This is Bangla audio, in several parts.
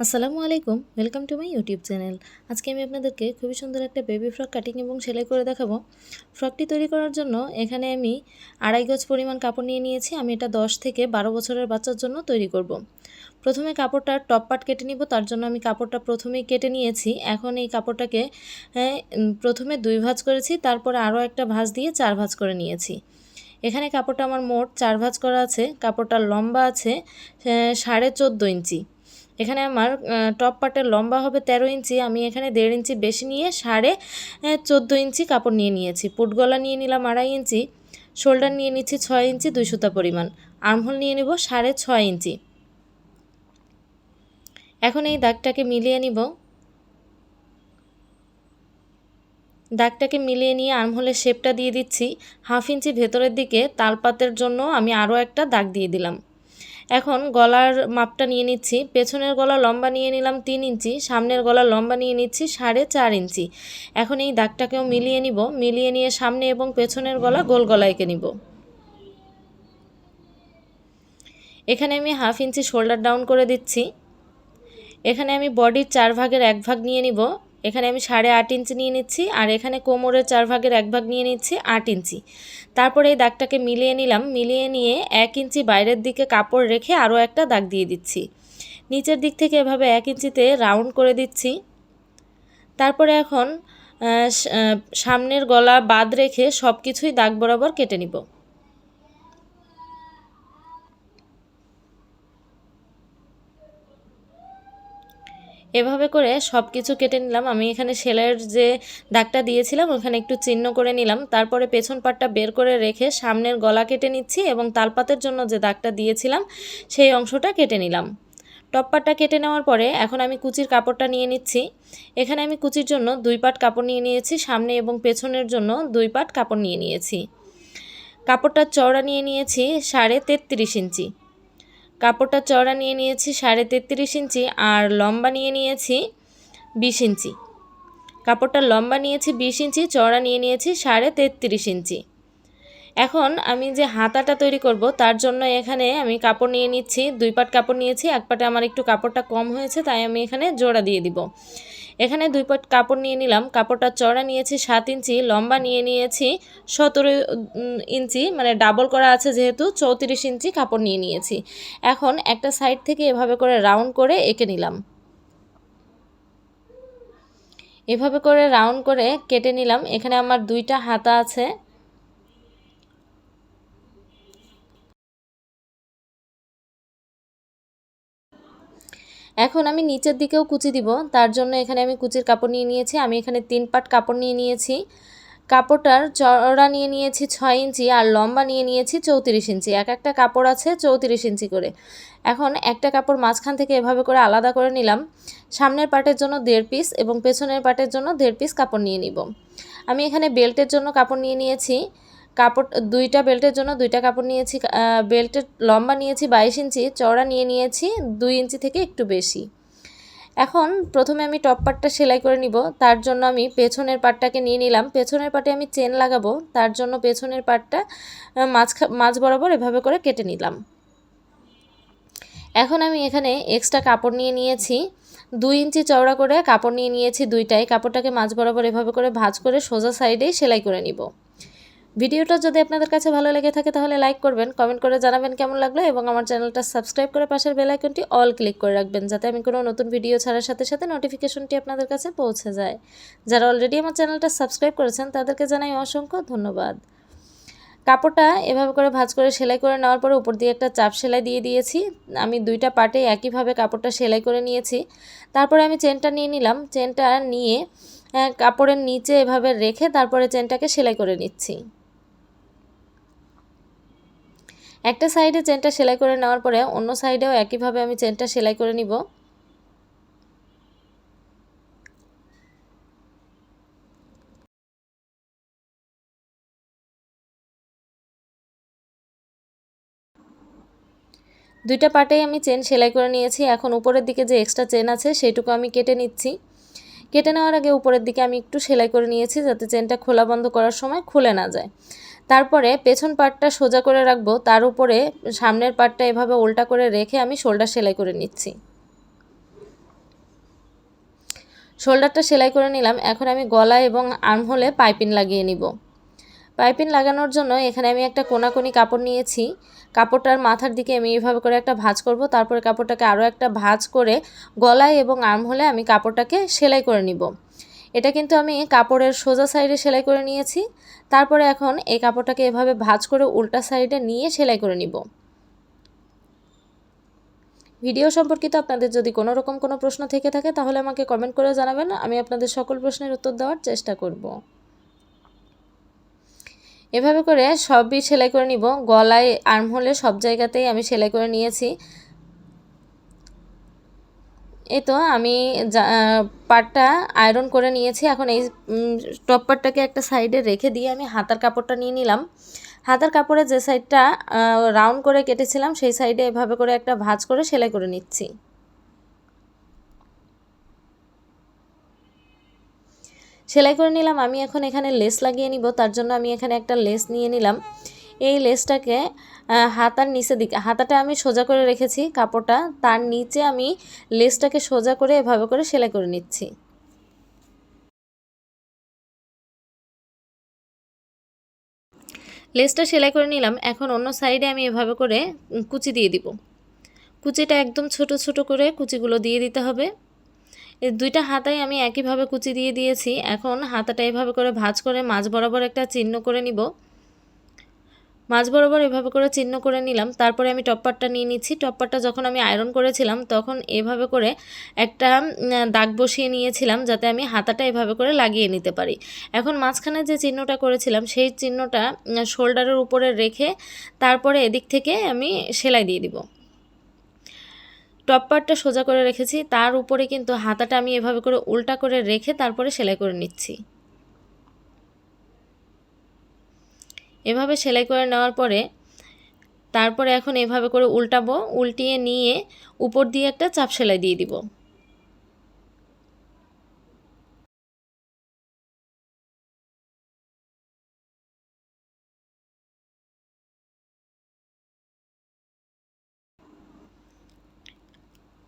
আসসালামু আলাইকুম welcome to my YouTube channel আজকে আমি আপনাদেরকে খুবই সুন্দর একটা বেবি ফ্রক কাটিং এবং সেলাই করে দেখাবো। ফ্রকটি তৈরি করার জন্য এখানে আমি আড়াই গজ পরিমাণ কাপড় নিয়ে নিয়েছি। আমি এটা দশ থেকে বারো বছরের বাচ্চার জন্য তৈরি করব। প্রথমে কাপড়টার টপ পার্ট কেটে নিব তার জন্য আমি কাপড়টা প্রথমেই কেটে নিয়েছি। এখন এই কাপড়টাকে হ্যাঁ, প্রথমে দুই ভাঁজ করেছি তারপরে আরও একটা ভাঁজ দিয়ে চার ভাঁজ করে নিয়েছি। এখানে কাপড়টা আমার মোট চার ভাঁজ করা আছে। কাপড়টার লম্বা আছে সাড়ে চোদ্দ ইঞ্চি। এখানে আমার টপ পার্টের লম্বা হবে তেরো ইঞ্চি। আমি এখানে দেড় ইঞ্চি বেশি নিয়ে সাড়ে চোদ্দ ইঞ্চি কাপড় নিয়ে নিয়েছি। পুটগলা নিয়ে নিলাম আড়াই ইঞ্চি, শোল্ডার নিয়ে নিচ্ছি ছয় ইঞ্চি, দুই সুতা পরিমাণ। আর্মহোল নিয়ে নেব সাড়ে ছয় ইঞ্চি। এখন এই দাগটাকে মিলিয়ে নিব। দাগটাকে মিলিয়ে নিয়ে আর্মহোলের শেপটা দিয়ে দিচ্ছি। হাফ ইঞ্চি ভেতরের দিকে, তালপাতের জন্য আমি আরও একটা দাগ দিয়ে দিলাম। এখন গলার মাপটা নিয়ে নিচ্ছি। পেছনের গলা লম্বা নিয়ে নিলাম তিন ইঞ্চি, সামনের গলা লম্বা নিয়ে নিচ্ছি সাড়ে চার ইঞ্চি। এখন এই দাগটাকেও মিলিয়ে নিব, মিলিয়ে নিয়ে সামনে এবং পেছনের গলা গোল গলা এঁকে নিব। এখানে আমি হাফ ইঞ্চি শোল্ডার ডাউন করে দিচ্ছি। এখানে আমি বডির চার ভাগের এক ভাগ নিয়ে নিব। এখানে আমি সাড়ে আট ইঞ্চি নিয়ে নিচ্ছি, আর এখানে কোমরের চার ভাগের এক ভাগ নিয়ে নিচ্ছি আট ইঞ্চি। তারপরে এই দাগটাকে মিলিয়ে নিলাম, মিলিয়ে নিয়ে এক ইঞ্চি বাইরের দিকে কাপড় রেখে আরও একটা দাগ দিয়ে দিচ্ছি। নিচের দিক থেকে এভাবে এক ইঞ্চিতে রাউন্ড করে দিচ্ছি। তারপরে এখন সামনের গলা বাদ রেখে সব কিছুই দাগ বরাবর কেটে নিব। এভাবে করে সব কিছু কেটে নিলাম। আমি এখানে সেলাইয়ের যে দাগটা দিয়েছিলাম, ওখানে একটু চিহ্ন করে নিলাম। তারপরে পেছন পাটটা বের করে রেখে সামনের গলা কেটে নিচ্ছি এবং তালপাতের জন্য যে দাগটা দিয়েছিলাম, সেই অংশটা কেটে নিলাম। টপ পাটটা কেটে নেওয়ার পরে এখন আমি কুচির কাপড়টা নিয়ে নিচ্ছি। এখানে আমি কুচির জন্য দুই পাট কাপড় নিয়ে নিয়েছি, সামনে এবং পেছনের জন্য দুই পাট কাপড় নিয়ে নিয়েছি। কাপড়টার চওড়া নিয়ে নিয়েছি সাড়ে তেত্রিশ ইঞ্চি। কাপড়টা চড়া নিয়ে নিয়েছি সাড়ে তেত্রিশ ইঞ্চি আর লম্বা নিয়ে নিয়েছি বিশ ইঞ্চি। কাপড়টা লম্বা নিয়েছি বিশ ইঞ্চি চড়া নিয়ে নিয়েছি সাড়ে তেত্রিশ ইঞ্চি। এখন আমি যে হাতাটা তৈরি করব তার জন্য এখানে আমি কাপড় নিয়ে নিচ্ছি, দুই পাট কাপড় নিয়েছি, এক পাটে আমার একটু কাপড়টা কম হয়েছে, তাই আমি এখানে জোড়া দিয়ে দিব। এখানে দুই পট কাপড় নিয়ে নিলাম। কাপড়টা চড়া নিয়েছি, সাত ইঞ্চি, লম্বা নিয়ে নিয়েছি, সতেরো ইঞ্চি মানে ডাবল করা আছে যেহেতু, চৌত্রিশ ইঞ্চি কাপড় নিয়ে নিয়েছি। এখন একটা সাইড থেকে এভাবে করে রাউন্ড করে এঁকে নিলাম। এভাবে করে রাউন্ড করে কেটে নিলাম। এখানে আমার দুইটা হাতা আছে। এখন আমি নিচের দিকেও কুচি দিব, তার জন্য এখানে আমি কুচির কাপড় নিয়ে নিয়েছি, আমি এখানে তিন পাট কাপড় নিয়ে নিয়েছি। কাপড়টার চড়া নিয়ে নিয়েছি ছয় ইঞ্চি আর লম্বা নিয়ে নিয়েছি চৌত্রিশ ইঞ্চি, এক একটা কাপড় আছে চৌত্রিশ ইঞ্চি করে। এখন একটা কাপড় মাঝখান থেকে এভাবে করে আলাদা করে নিলাম, সামনের পাটের জন্য দেড় পিস এবং পেছনের পাটের জন্য দেড় পিস কাপড় নিয়ে নিব। আমি এখানে বেল্টের জন্য কাপড় নিয়ে নিয়েছি কাপড়, দুইটা বেল্টের জন্য দুইটা কাপড় নিয়েছি বেল্টের লম্বা নিয়েছি বাইশ ইঞ্চি, চওড়া নিয়ে নিয়েছি দুই ইঞ্চি থেকে একটু বেশি। এখন প্রথমে আমি টপ পাটটা সেলাই করে নিব, তার জন্য আমি পেছনের পাটটাকে নিয়ে নিলাম। পেছনের পাটে আমি চেন লাগাবো, তার জন্য পেছনের পাটটা মাছ মাছ বরাবর এভাবে করে কেটে নিলাম। এখন আমি এখানে এক্সট্রা কাপড় নিয়ে নিয়েছি, দুই ইঞ্চি চওড়া করে কাপড় নিয়ে নিয়েছি দুইটাই, কাপড়টাকে মাছ বরাবর এভাবে করে ভাজ করে সোজা সাইডেই সেলাই করে নিব। ভিডিওটা যদি আপনাদের কাছে ভালো লেগে থাকে তাহলে লাইক করবেন কমেন্ট করে জানাবেন কেমন লাগল এবং আমার চ্যানেলটা সাবস্ক্রাইব করে পাশের বেল আইকনটি অল ক্লিক করে রাখবেন যাতে আমি কোনো নতুন ভিডিও ছাড়ার সাথে সাথে নোটিফিকেশনটি আপনাদের কাছে পৌঁছে যায়। যারা অলরেডি আমার চ্যানেলটা সাবস্ক্রাইব করেছেন তাদেরকে জানাই অসংখ্য ধন্যবাদ। কাপড়টা এভাবে করে ভাজ করে সেলাই করে নেওয়ার পরে উপর দিয়ে একটা চাপ সেলাই দিয়ে দিয়েছি। আমি দুইটা পার্টে একইভাবে কাপড়টা সেলাই করে নিয়েছি। তারপরে আমি চেনটা নিয়ে নিলাম। চেনটা নিয়ে কাপড়ের নিচে এভাবে রেখে তারপরে চেনটাকে সেলাই করে নিচ্ছি। একটা সাইডে চেনটা সেলাই করে নেওয়ার পরে অন্য সাইডেও একইভাবে আমি চেনটা সেলাই করে নিব। দুইটা পার্টেই আমি চেন সেলাই করে নিয়েছি। এখন উপরের দিকে যে এক্সট্রা চেন আছে সেইটুকু আমি কেটে নিচ্ছি। কেটে নেওয়ার আগে উপরের দিকে আমি একটু সেলাই করে নিয়েছি যাতে চেনটা খোলা বন্ধ করার সময় খুলে না যায়। তারপরে পেছন পাটটা সোজা করে রাখব, তার উপরে সামনের পাটটা এভাবে উল্টা করে রেখে আমি শোল্ডার সেলাই করে নিচ্ছি। শোল্ডারটা সেলাই করে নিলাম, এখন আমি গলা এবং আর্মহোলে পাইপিং লাগিয়ে নিব। পাইপিং লাগানোর জন্য এখানে আমি একটা কোনাকুনি কাপড় নিয়েছি। কাপড়টার মাথার দিকে আমি এইভাবে করে একটা ভাঁজ করব, তারপরে কাপড়টাকে আরও একটা ভাঁজ করে গলায় এবং আর্মহোলে আমি কাপড়টাকে সেলাই করে নিব। এটা কিন্তু আমি কাপড়ের সোজা সাইডে সেলাই করে নিয়েছি। তারপরে এখন এই কাপড়টাকে এভাবে ভাঁজ করে উল্টা সাইডে নিয়ে সেলাই করে নিব। ভিডিও সম্পর্কিত আপনাদের যদি কোনো রকম কোনো প্রশ্ন থেকে থাকে, তাহলে আমাকে কমেন্ট করে জানাবেন। আমি আপনাদের সকল প্রশ্নের উত্তর দেওয়ার চেষ্টা করব। এভাবে করে সবই সেলাই করে নিব। গলায় আর্ম হলে সব জায়গাতেই আমি সেলাই করে নিয়েছি। এই তো আমি পাটটা আয়রন করে নিয়েছি। এখন এই টপ পাটটাকে একটা সাইডে রেখে দিয়ে আমি হাতার কাপড়টা নিয়ে নিলাম। হাতার কাপড়ে যে সাইডটা রাউন্ড করে কেটেছিলাম, সেই সাইডে এভাবে করে একটা ভাঁজ করে সেলাই করে নিচ্ছি। সেলাই করে নিলাম। আমি এখন এখানে লেস লাগিয়ে নিব, তার জন্য আমি এখানে একটা লেস নিয়ে নিলাম। এই লেসটাকে হাতার নিচে দিকে, হাতাটা আমি সোজা করে রেখেছি কাপড়টা, তার নিচে আমি লেসটাকে সোজা করে এভাবে করে সেলাই করে নিচ্ছি। লেসটা সেলাই করে নিলাম, এখন অন্য সাইডে আমি এভাবে করে কুচি দিয়ে দিব। কুচিটা একদম ছোট ছোট করে কুচিগুলো দিয়ে দিতে হবে। দুইটা হাতাই আমি একইভাবে কুচি দিয়ে দিয়েছি, এখন হাতাটা এভাবে করে ভাজ করে মাছ বরাবর একটা চিহ্ন করে নিব। মাছ বরাবর এভাবে করে চিহ্ন করে নিলাম। তারপরে আমি টপ্পারটা নিয়ে নিচ্ছি। টপ্পারটা যখন আমি আয়রন করেছিলাম, তখন এভাবে করে একটা দাগ বসিয়ে নিয়েছিলাম যাতে আমি হাতাটা এভাবে করে লাগিয়ে নিতে পারি। এখন মাঝখানে যে চিহ্নটা করেছিলাম, সেই চিহ্নটা শোল্ডারের উপরে রেখে তারপরে এদিক থেকে আমি সেলাই দিয়ে দিব। টপ সোজা করে রেখেছি। তার উপরে কিন্তু হাতাটা আমি এভাবে করে উল্টা করে রেখে তারপরে সেলাই করে নিচ্ছি। এভাবে সেলাই করে নেওয়ার পরে তারপরে এখন এভাবে করে উল্টাবো, উল্টিয়ে নিয়ে উপর দিয়ে একটা চাপ সেলাই দিয়ে দিব।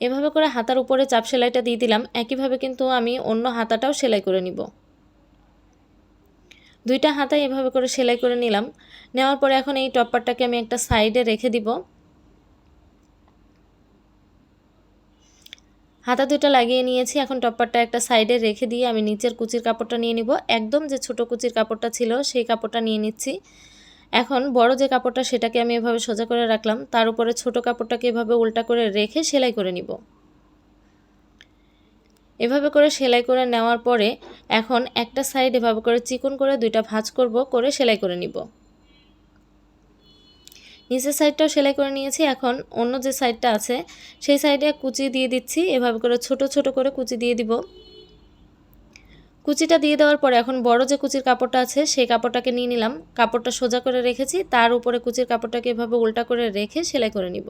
এভাবে করে হাতার উপরে চাপ সেলাইটা দিয়ে দিলাম। একইভাবে কিন্তু আমি অন্য হাতাটাও সেলাই করে নিব। দুইটা হাতায় এভাবে করে সেলাই করে নিলাম। নেওয়ার পরে এখন এই টপ্পারটাকে আমি একটা সাইডে রেখে দিব। হাতা দুইটা লাগিয়ে নিয়েছি। এখন টপারটা একটা সাইডে রেখে দিয়ে আমি নিচের কুচির কাপড়টা নিয়ে নিব। একদম যে ছোট কুচির কাপড়টা ছিল সেই কাপড়টা নিয়ে নিচ্ছি। এখন বড় যে কাপড়টা সেটাকে আমি এভাবে সোজা করে রাখলাম। তার উপরে ছোট কাপড়টাকে এভাবে উল্টা করে রেখে সেলাই করে নিব। এভাবে করে সেলাই করে নেওয়ার পরে এখন একটা সাইড এভাবে করে চিকন করে দুইটা ভাঁজ করব, করে সেলাই করে নিব। নিচের সাইডটাও সেলাই করে নিয়েছি, এখন অন্য যে সাইডটা আছে সেই সাইডে কুচি দিয়ে দিচ্ছি, এভাবে করে ছোট ছোট করে কুচি দিয়ে দিব। কুচিটা দিয়ে দেওয়ার পরে এখন বড় যে কুচির কাপড়টা আছে সেই কাপড়টাকে নিয়ে নিলাম, কাপড়টা সোজা করে রেখেছি, তার উপরে কুচির কাপড়টাকে এভাবে উল্টা করে রেখে সেলাই করে নিব।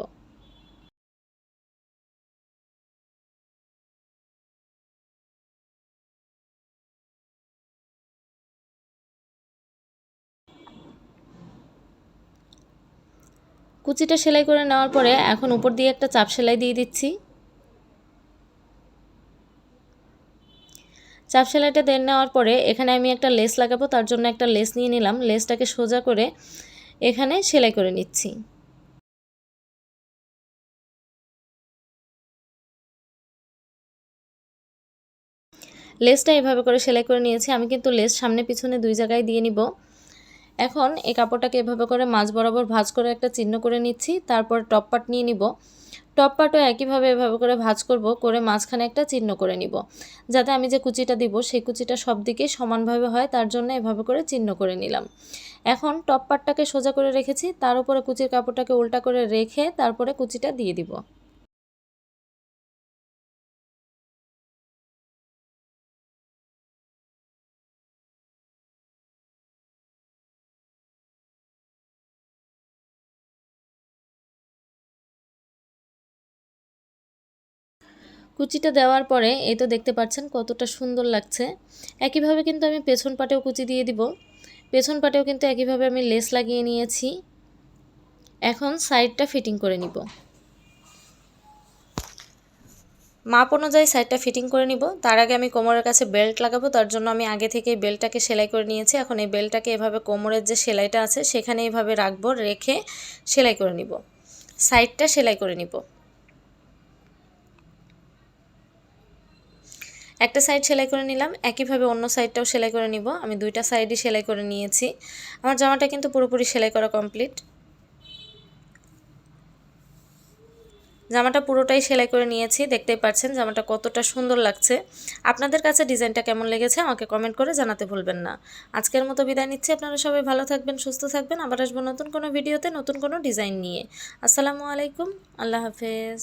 কুচিটা সেলাই করে নেওয়ার পরে এখন উপর দিয়ে একটা চাপ সেলাই দিয়ে দিচ্ছি। চাপ সেলাইটা দিয়ে নেওয়ার পরে এখানে আমি একটা লেস লাগাবো, তার জন্য একটা লেস নিয়ে নিলাম। লেসটাকে সোজা করে এখানে সেলাই করে নিচ্ছি। লেসটা এভাবে করে সেলাই করে নিয়েছি। আমি কিন্তু লেস সামনে পিছনে দুই জায়গায় দিয়ে নিব। এখন এই কাপড়টাকে এভাবে করে মাছ বরাবর ভাজ করে একটা চিহ্ন করে নিচ্ছি, তারপর টপ পাট নিয়ে নিব। টপ পাটও একইভাবে এভাবে করে ভাজ করব, করে মাঝখানে একটা চিহ্ন করে নিব। যাতে আমি যে কুচিটা দিব, সেই কুচিটা সব দিকে সমানভাবে হয়, তার জন্য এভাবে করে চিহ্ন করে নিলাম। এখন টপ পাটটাকে সোজা করে রেখেছি, তার উপরে কুচির কাপড়টাকে উল্টা করে রেখে তারপরে কুচিটা দিয়ে দিব। কুচিটা দেওয়ার পরে এই তো দেখতে পাচ্ছেন কতটা সুন্দর লাগছে। একইভাবে কিন্তু আমি পেছন পাটেও কুচি দিয়ে দিব। পেছন পাটেও কিন্তু একইভাবে আমি লেস লাগিয়ে নিয়েছি। এখন সাইডটা ফিটিং করে নিব। মাপ অনুযায়ী সাইডটা ফিটিং করে নিব। তার আগে আমি কোমরের কাছে বেল্ট লাগাবো, তার জন্য আমি আগে থেকে বেল্টটাকে সেলাই করে নিয়েছি। এখন এই বেল্টটাকে এভাবে কোমরের যে সেলাইটা আছে, সেখানে এভাবে রাখব, রেখে সেলাই করে নিব। সাইডটা সেলাই করে নিব। একটা সাইড সেলাই করে নিলাম, একইভাবে অন্য সাইডটাও সেলাই করে নিব। আমি দুইটা সাইডই সেলাই করে নিয়েছি। আমার জামাটা কিন্তু পুরোপুরি সেলাই করা কমপ্লিট জামাটা পুরোটাই সেলাই করে নিয়েছি, দেখতেই পাচ্ছেন জামাটা কতটা সুন্দর লাগছে। আপনাদের কাছে ডিজাইনটা কেমন লেগেছে আমাকে কমেন্ট করে জানাতে ভুলবেন না। আজকের মতো বিদায় নিচ্ছি, আপনারা সবাই ভালো থাকবেন, সুস্থ থাকবেন। আবার আসব নতুন কোনো ভিডিওতে নতুন কোনো ডিজাইন নিয়ে। আসসালামু আলাইকুম, আল্লাহ হাফেজ।